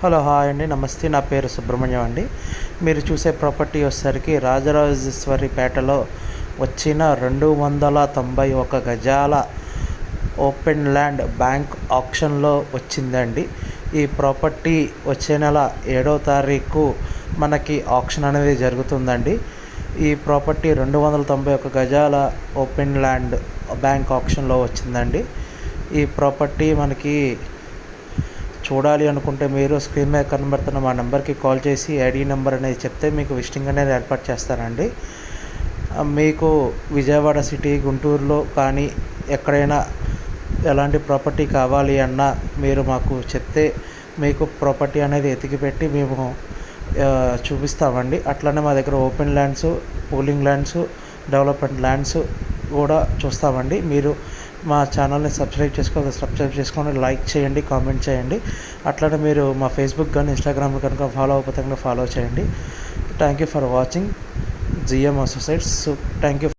Hello hi అండి. నమస్తే నా పేరు సుబ్రహ్మణ్యం అండి. మీరు చూసే ప్రాపర్టీ వచ్చేసరికి రాజరాజేశ్వరిపేటలో వచ్చిన రెండు వందల తొంభై ఒక గజాల ఓపెన్ ల్యాండ్ బ్యాంక్ ఆప్షన్లో వచ్చిందండి. ఈ ప్రాపర్టీ వచ్చే నెల ఏడో తారీఖు మనకి ఆప్షన్ అనేది జరుగుతుందండి. ఈ ప్రాపర్టీ రెండు వందల తొంభై ఒక గజాల ఓపెన్ ల్యాండ్ బ్యాంక్ ఆప్షన్లో వచ్చిందండి. ఈ ప్రాపర్టీ మనకి చూడాలి అనుకుంటే మీరు స్క్రీన్ మీద కనబడుతున్న మా నెంబర్కి కాల్ చేసి ఐడి నెంబర్ అనేది చెప్తే మీకు విజిటింగ్ అనేది ఏర్పాటు చేస్తానండి. మీకు విజయవాడ సిటీ గుంటూరులో కానీ ఎక్కడైనా ఎలాంటి ప్రాపర్టీ కావాలి అన్నా మీరు మాకు చెప్తే మీకు ప్రాపర్టీ అనేది ఎతికి పెట్టి మేము చూపిస్తామండి. అట్లనే మా దగ్గర open lands pooling lands development lands కూడా చూస్తామండి. మీరు మా ఛానల్ని సబ్స్క్రైబ్ చేసుకో సబ్స్క్రైబ్ చేసుకొని లైక్ చేయండి కామెంట్ చేయండి. అట్లానే మీరు మా ఫేస్బుక్ కానీ ఇన్స్టాగ్రామ్ కనుక ఫాలో అయిపోతే కనుక ఫాలో చేయండి. Thank you for watching GM associates thank you